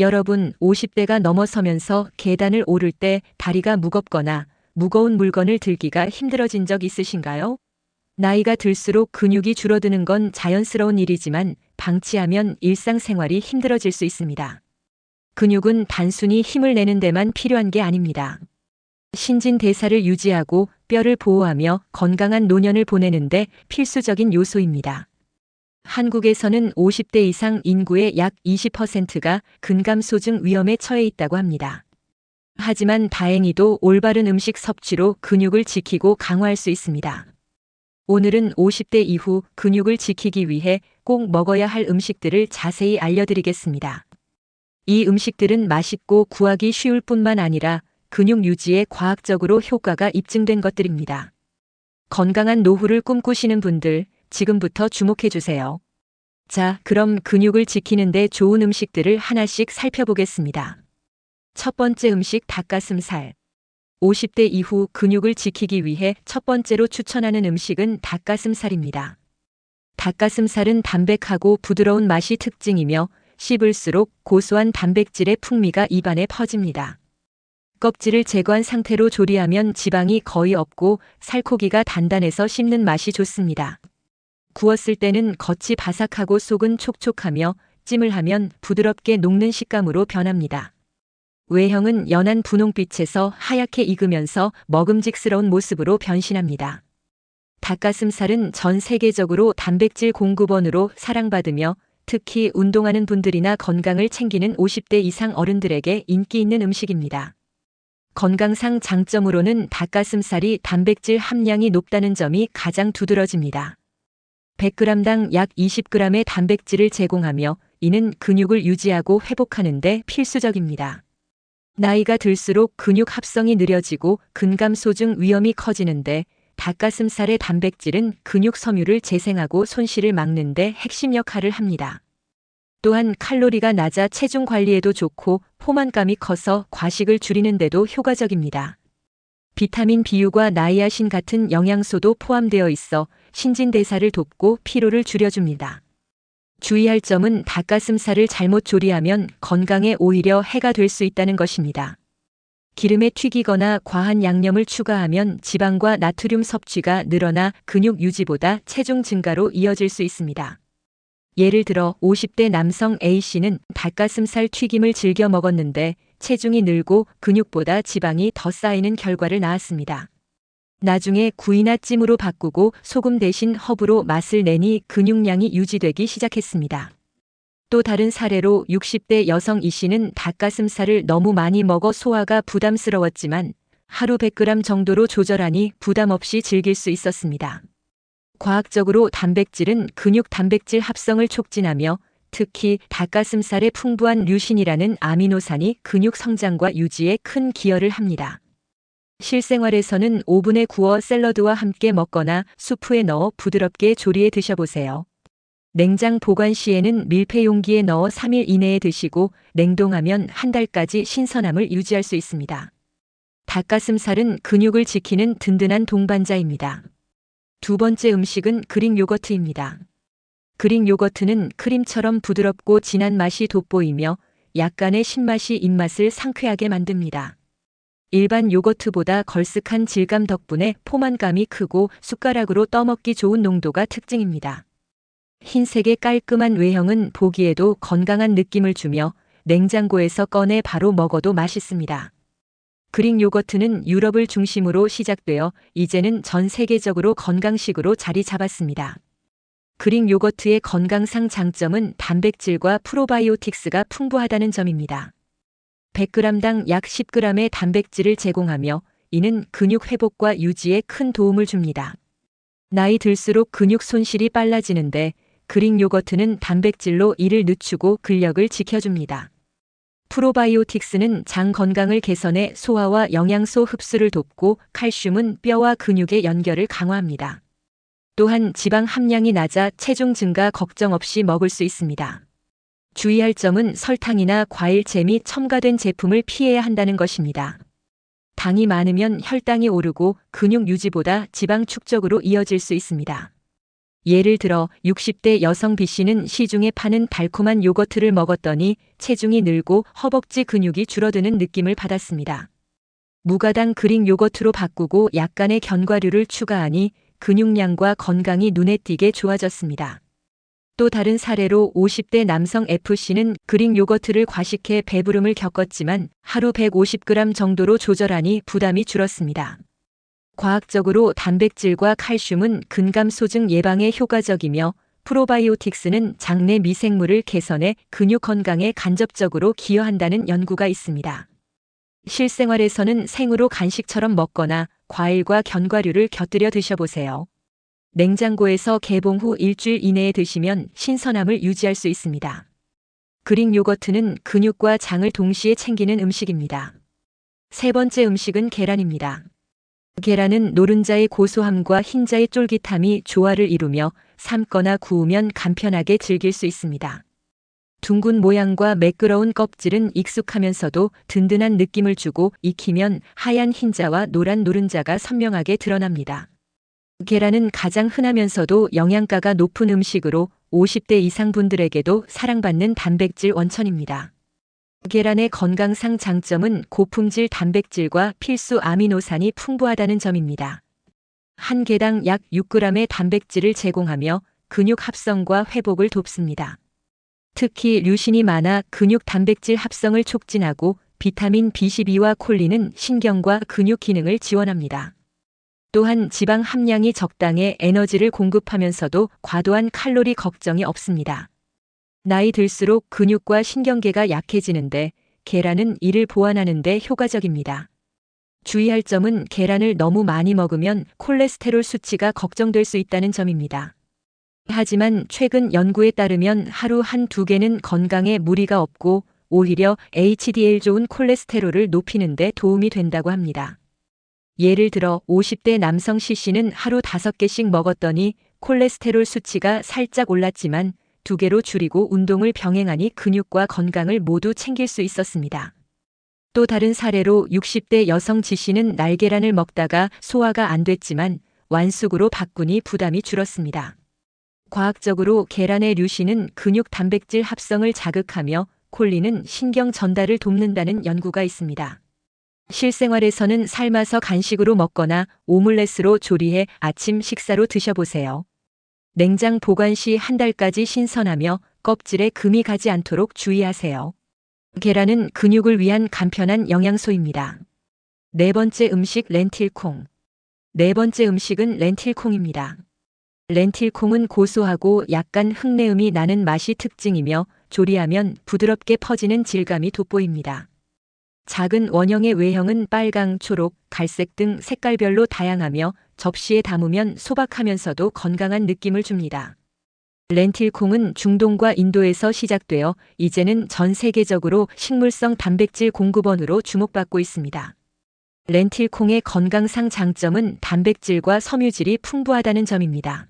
여러분 50대가 넘어서면서 계단을 오를 때 다리가 무겁거나 무거운 물건을 들기가 힘들어진 적 있으신가요? 나이가 들수록 근육이 줄어드는 건 자연스러운 일이지만 방치하면 일상생활이 힘들어질 수 있습니다. 근육은 단순히 힘을 내는 데만 필요한 게 아닙니다. 신진 대사를 유지하고 뼈를 보호하며 건강한 노년을 보내는데 필수적인 요소입니다. 한국에서는 50대 이상 인구의 약 20%가 근감소증 위험에 처해 있다고 합니다. 하지만 다행히도 올바른 음식 섭취로 근육을 지키고 강화할 수 있습니다. 오늘은 50대 이후 근육을 지키기 위해 꼭 먹어야 할 음식들을 자세히 알려드리겠습니다. 이 음식들은 맛있고 구하기 쉬울 뿐만 아니라 근육 유지에 과학적으로 효과가 입증된 것들입니다. 건강한 노후를 꿈꾸시는 분들, 지금부터 주목해 주세요. 자, 그럼 근육을 지키는데 좋은 음식들을 하나씩 살펴보겠습니다. 첫 번째 음식 닭가슴살. 50대 이후 근육을 지키기 위해 첫 번째로 추천하는 음식은 닭가슴살입니다. 닭가슴살은 담백하고 부드러운 맛이 특징이며 씹을수록 고소한 단백질의 풍미가 입안에 퍼집니다. 껍질을 제거한 상태로 조리하면 지방이 거의 없고 살코기가 단단해서 씹는 맛이 좋습니다. 구웠을 때는 겉이 바삭하고 속은 촉촉하며 찜을 하면 부드럽게 녹는 식감으로 변합니다. 외형은 연한 분홍빛에서 하얗게 익으면서 먹음직스러운 모습으로 변신합니다. 닭가슴살은 전 세계적으로 단백질 공급원으로 사랑받으며 특히 운동하는 분들이나 건강을 챙기는 50대 이상 어른들에게 인기 있는 음식입니다. 건강상 장점으로는 닭가슴살이 단백질 함량이 높다는 점이 가장 두드러집니다. 100g당 약 20g의 단백질을 제공하며 이는 근육을 유지하고 회복하는 데 필수적입니다. 나이가 들수록 근육 합성이 느려지고 근감 소증 위험이 커지는데 닭가슴살의 단백질은 근육 섬유를 재생하고 손실을 막는 데 핵심 역할을 합니다. 또한 칼로리가 낮아 체중 관리에도 좋고 포만감이 커서 과식을 줄이는 데도 효과적입니다. 비타민 B유과 나이아신 같은 영양소도 포함되어 있어 신진대사를 돕고 피로를 줄여줍니다. 주의할 점은 닭가슴살을 잘못 조리하면 건강에 오히려 해가 될 수 있다는 것입니다. 기름에 튀기거나 과한 양념을 추가하면 지방과 나트륨 섭취가 늘어나 근육 유지보다 체중 증가로 이어질 수 있습니다. 예를 들어 50대 남성 A씨는 닭가슴살 튀김을 즐겨 먹었는데 체중이 늘고 근육보다 지방이 더 쌓이는 결과를 낳았습니다. 나중에 구이나 찜으로 바꾸고 소금 대신 허브로 맛을 내니 근육량이 유지되기 시작했습니다. 또 다른 사례로 60대 여성 이 씨는 닭가슴살을 너무 많이 먹어 소화가 부담스러웠지만 하루 100g 정도로 조절하니 부담 없이 즐길 수 있었습니다. 과학적으로 단백질은 근육 단백질 합성을 촉진하며 특히 닭가슴살의 풍부한 류신이라는 아미노산이 근육 성장과 유지에 큰 기여를 합니다. 실생활에서는 오븐에 구워 샐러드와 함께 먹거나 수프에 넣어 부드럽게 조리해 드셔보세요. 냉장 보관 시에는 밀폐 용기에 넣어 3일 이내에 드시고 냉동하면 한 달까지 신선함을 유지할 수 있습니다. 닭가슴살은 근육을 지키는 든든한 동반자입니다. 두 번째 음식은 그릭 요거트입니다. 그릭 요거트는 크림처럼 부드럽고 진한 맛이 돋보이며 약간의 신맛이 입맛을 상쾌하게 만듭니다. 일반 요거트보다 걸쓱한 질감 덕분에 포만감이 크고 숟가락으로 떠먹기 좋은 농도가 특징입니다. 흰색의 깔끔한 외형은 보기에도 건강한 느낌을 주며 냉장고에서 꺼내 바로 먹어도 맛있습니다. 그릭 요거트는 유럽을 중심으로 시작되어 이제는 전 세계적으로 건강식으로 자리 잡았습니다. 그릭 요거트의 건강상 장점은 단백질과 프로바이오틱스가 풍부하다는 점입니다. 100g당 약 10g의 단백질을 제공하며 이는 근육 회복과 유지에 큰 도움을 줍니다. 나이 들수록 근육 손실이 빨라지는데 그릭 요거트는 단백질로 이를 늦추고 근력을 지켜줍니다. 프로바이오틱스는 장 건강을 개선해 소화와 영양소 흡수를 돕고 칼슘은 뼈와 근육의 연결을 강화합니다. 또한 지방 함량이 낮아 체중 증가 걱정 없이 먹을 수 있습니다. 주의할 점은 설탕이나 과일채 및 첨가된 제품을 피해야 한다는 것입니다. 당이 많으면 혈당이 오르고 근육 유지보다 지방 축적으로 이어질 수 있습니다. 예를 들어 60대 여성 B씨는 시중에 파는 달콤한 요거트를 먹었더니 체중이 늘고 허벅지 근육이 줄어드는 느낌을 받았습니다. 무가당 그릭 요거트로 바꾸고 약간의 견과류를 추가하니 근육량과 건강이 눈에 띄게 좋아졌습니다. 또 다른 사례로 50대 남성 F씨는 그릭 요거트를 과식해 배부름을 겪었지만 하루 150g 정도로 조절하니 부담이 줄었습니다. 과학적으로 단백질과 칼슘은 근감 소증 예방에 효과적이며 프로바이오틱스는 장내 미생물을 개선해 근육 건강에 간접적으로 기여한다는 연구가 있습니다. 실생활에서는 생으로 간식처럼 먹거나 과일과 견과류를 곁들여 드셔보세요. 냉장고에서 개봉 후 일주일 이내에 드시면 신선함을 유지할 수 있습니다. 그릭 요거트는 근육과 장을 동시에 챙기는 음식입니다. 세 번째 음식은 계란입니다. 계란은 노른자의 고소함과 흰자의 쫄깃함이 조화를 이루며 삶거나 구우면 간편하게 즐길 수 있습니다. 둥근 모양과 매끄러운 껍질은 익숙하면서도 든든한 느낌을 주고 익히면 하얀 흰자와 노란 노른자가 선명하게 드러납니다. 계란은 가장 흔하면서도 영양가가 높은 음식으로 50대 이상 분들에게도 사랑받는 단백질 원천입니다. 계란의 건강상 장점은 고품질 단백질과 필수 아미노산이 풍부하다는 점입니다. 한 개당 약 6g의 단백질을 제공하며 근육 합성과 회복을 돕습니다. 특히 류신이 많아 근육 단백질 합성을 촉진하고 비타민 B12와 콜린은 신경과 근육 기능을 지원합니다. 또한 지방 함량이 적당해 에너지를 공급하면서도 과도한 칼로리 걱정이 없습니다. 나이 들수록 근육과 신경계가 약해지는데 계란은 이를 보완하는데 효과적입니다. 주의할 점은 계란을 너무 많이 먹으면 콜레스테롤 수치가 걱정될 수 있다는 점입니다. 하지만 최근 연구에 따르면 하루 한 두 개는 건강에 무리가 없고 오히려 HDL 좋은 콜레스테롤을 높이는 데 도움이 된다고 합니다. 예를 들어 50대 남성 C씨는 하루 5개씩 먹었더니 콜레스테롤 수치가 살짝 올랐지만 두 개로 줄이고 운동을 병행하니 근육과 건강을 모두 챙길 수 있었습니다. 또 다른 사례로 60대 여성 G씨는 날계란을 먹다가 소화가 안 됐지만 완숙으로 바꾸니 부담이 줄었습니다. 과학적으로 계란의 류신은 근육 단백질 합성을 자극하며 콜린은 신경 전달을 돕는다는 연구가 있습니다. 실생활에서는 삶아서 간식으로 먹거나 오믈렛으로 조리해 아침 식사로 드셔보세요. 냉장 보관 시 한 달까지 신선하며 껍질에 금이 가지 않도록 주의하세요. 계란은 근육을 위한 간편한 영양소입니다. 네 번째 음식 렌틸콩. 네 번째 음식은 렌틸콩입니다. 렌틸콩은 고소하고 약간 흙내음이 나는 맛이 특징이며 조리하면 부드럽게 퍼지는 질감이 돋보입니다. 작은 원형의 외형은 빨강, 초록, 갈색 등 색깔별로 다양하며 접시에 담으면 소박하면서도 건강한 느낌을 줍니다. 렌틸콩은 중동과 인도에서 시작되어 이제는 전 세계적으로 식물성 단백질 공급원으로 주목받고 있습니다. 렌틸콩의 건강상 장점은 단백질과 섬유질이 풍부하다는 점입니다.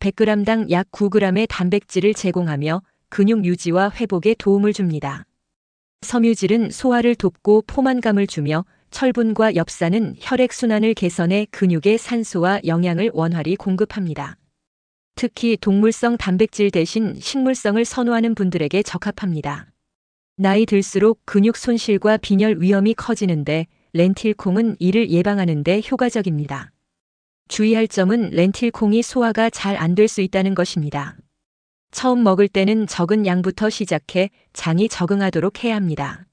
100g당 약 9g의 단백질을 제공하며 근육 유지와 회복에 도움을 줍니다. 섬유질은 소화를 돕고 포만감을 주며 철분과 엽산은 혈액순환을 개선해 근육에 산소와 영양을 원활히 공급합니다. 특히 동물성 단백질 대신 식물성을 선호하는 분들에게 적합합니다. 나이 들수록 근육 손실과 빈혈 위험이 커지는데 렌틸콩은 이를 예방하는데 효과적입니다. 주의할 점은 렌틸콩이 소화가 잘 안 될 수 있다는 것입니다. 처음 먹을 때는 적은 양부터 시작해 장이 적응하도록 해야 합니다.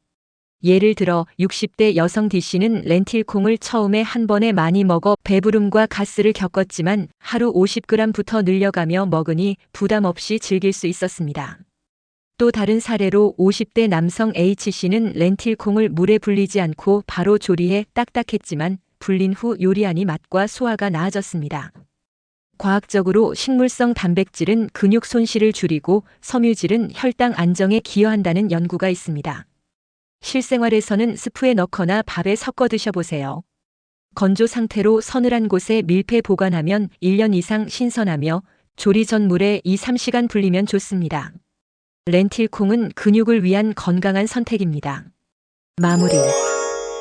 예를 들어 60대 여성 D씨는 렌틸콩을 처음에 한 번에 많이 먹어 배부름과 가스를 겪었지만 하루 50g부터 늘려가며 먹으니 부담 없이 즐길 수 있었습니다. 또 다른 사례로 50대 남성 H씨는 렌틸콩을 물에 불리지 않고 바로 조리해 딱딱했지만 불린 후 요리하니 맛과 소화가 나아졌습니다. 과학적으로 식물성 단백질은 근육 손실을 줄이고 섬유질은 혈당 안정에 기여한다는 연구가 있습니다. 실생활에서는 스프에 넣거나 밥에 섞어 드셔보세요. 건조 상태로 서늘한 곳에 밀폐 보관하면 1년 이상 신선하며 조리 전 물에 2, 3시간 불리면 좋습니다. 렌틸콩은 근육을 위한 건강한 선택입니다. 마무리.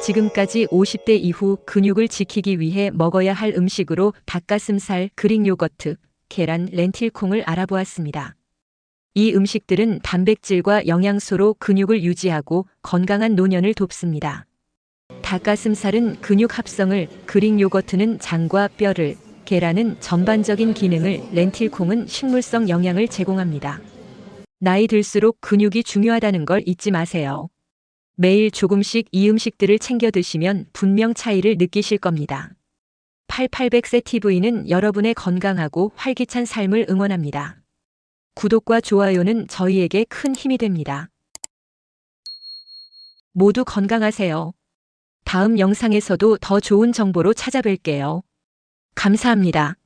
지금까지 50대 이후 근육을 지키기 위해 먹어야 할 음식으로 닭가슴살, 그릭 요거트, 계란, 렌틸콩을 알아보았습니다. 이 음식들은 단백질과 영양소로 근육을 유지하고 건강한 노년을 돕습니다. 닭가슴살은 근육 합성을, 그릭 요거트는 장과 뼈를, 계란은 전반적인 기능을, 렌틸콩은 식물성 영양을 제공합니다. 나이 들수록 근육이 중요하다는 걸 잊지 마세요. 매일 조금씩 이 음식들을 챙겨 드시면 분명 차이를 느끼실 겁니다. 8800세 TV는 여러분의 건강하고 활기찬 삶을 응원합니다. 구독과 좋아요는 저희에게 큰 힘이 됩니다. 모두 건강하세요. 다음 영상에서도 더 좋은 정보로 찾아뵐게요. 감사합니다.